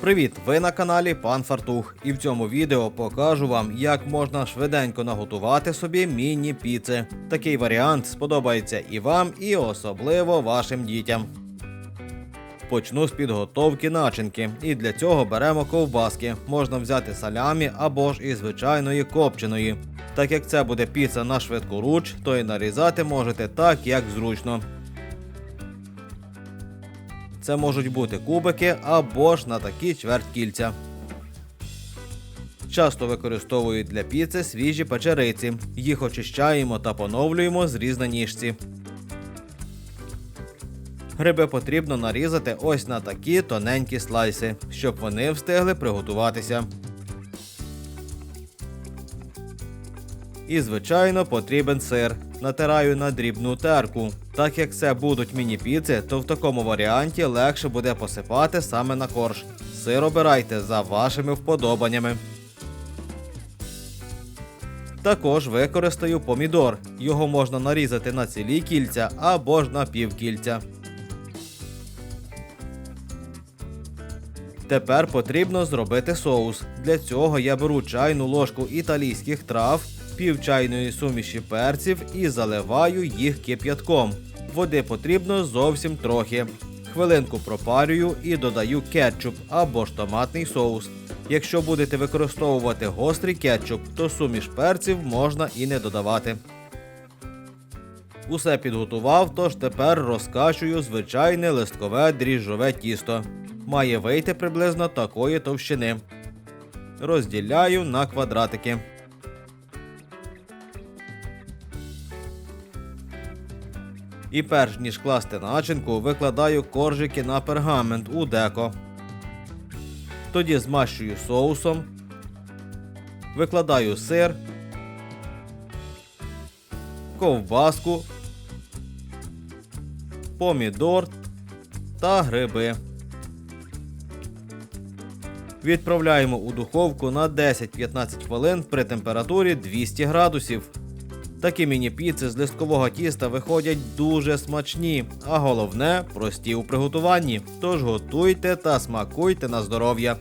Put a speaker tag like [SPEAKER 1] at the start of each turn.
[SPEAKER 1] Привіт! Ви на каналі Пан Фартух. І в цьому відео покажу вам, як можна швиденько наготувати собі міні-піци. Такий варіант сподобається і вам, і особливо вашим дітям. Почну з підготовки начинки. І для цього беремо ковбаски. Можна взяти салямі або ж і звичайної копченої. Так як це буде піца на швидкоруч, то і нарізати можете так, як зручно. Це можуть бути кубики або ж на такі чверть кільця. Часто використовують для піци свіжі печериці. Їх очищаємо та поновлюємо з ніжці. Гриби потрібно нарізати ось на такі тоненькі слайси, щоб вони встигли приготуватися. І, звичайно, потрібен сир. Натираю на дрібну терку. Так як це будуть міні-піци, то в такому варіанті легше буде посипати саме на корж. Сир обирайте за вашими вподобаннями. Також використаю помідор. Його можна нарізати на цілі кільця або ж на півкільця. Тепер потрібно зробити соус. Для цього я беру чайну ложку італійських трав, пів чайної суміші перців і заливаю їх кип'ятком. Води потрібно зовсім трохи. Хвилинку пропарюю і додаю кетчуп або ж томатний соус. Якщо будете використовувати гострий кетчуп, то суміш перців можна і не додавати. Усе підготував, тож тепер розкачую звичайне листкове дріжджове тісто. Має вийти приблизно такої товщини. Розділяю на квадратики. І перш ніж класти начинку, викладаю коржики на пергамент у деко. Тоді змащую соусом, викладаю сир, ковбаску, помідор та гриби. Відправляємо у духовку на 10-15 хвилин при температурі 200 градусів. Такі міні-піци з листкового тіста виходять дуже смачні, а головне прості у приготуванні. Тож готуйте та смакуйте на здоров'я.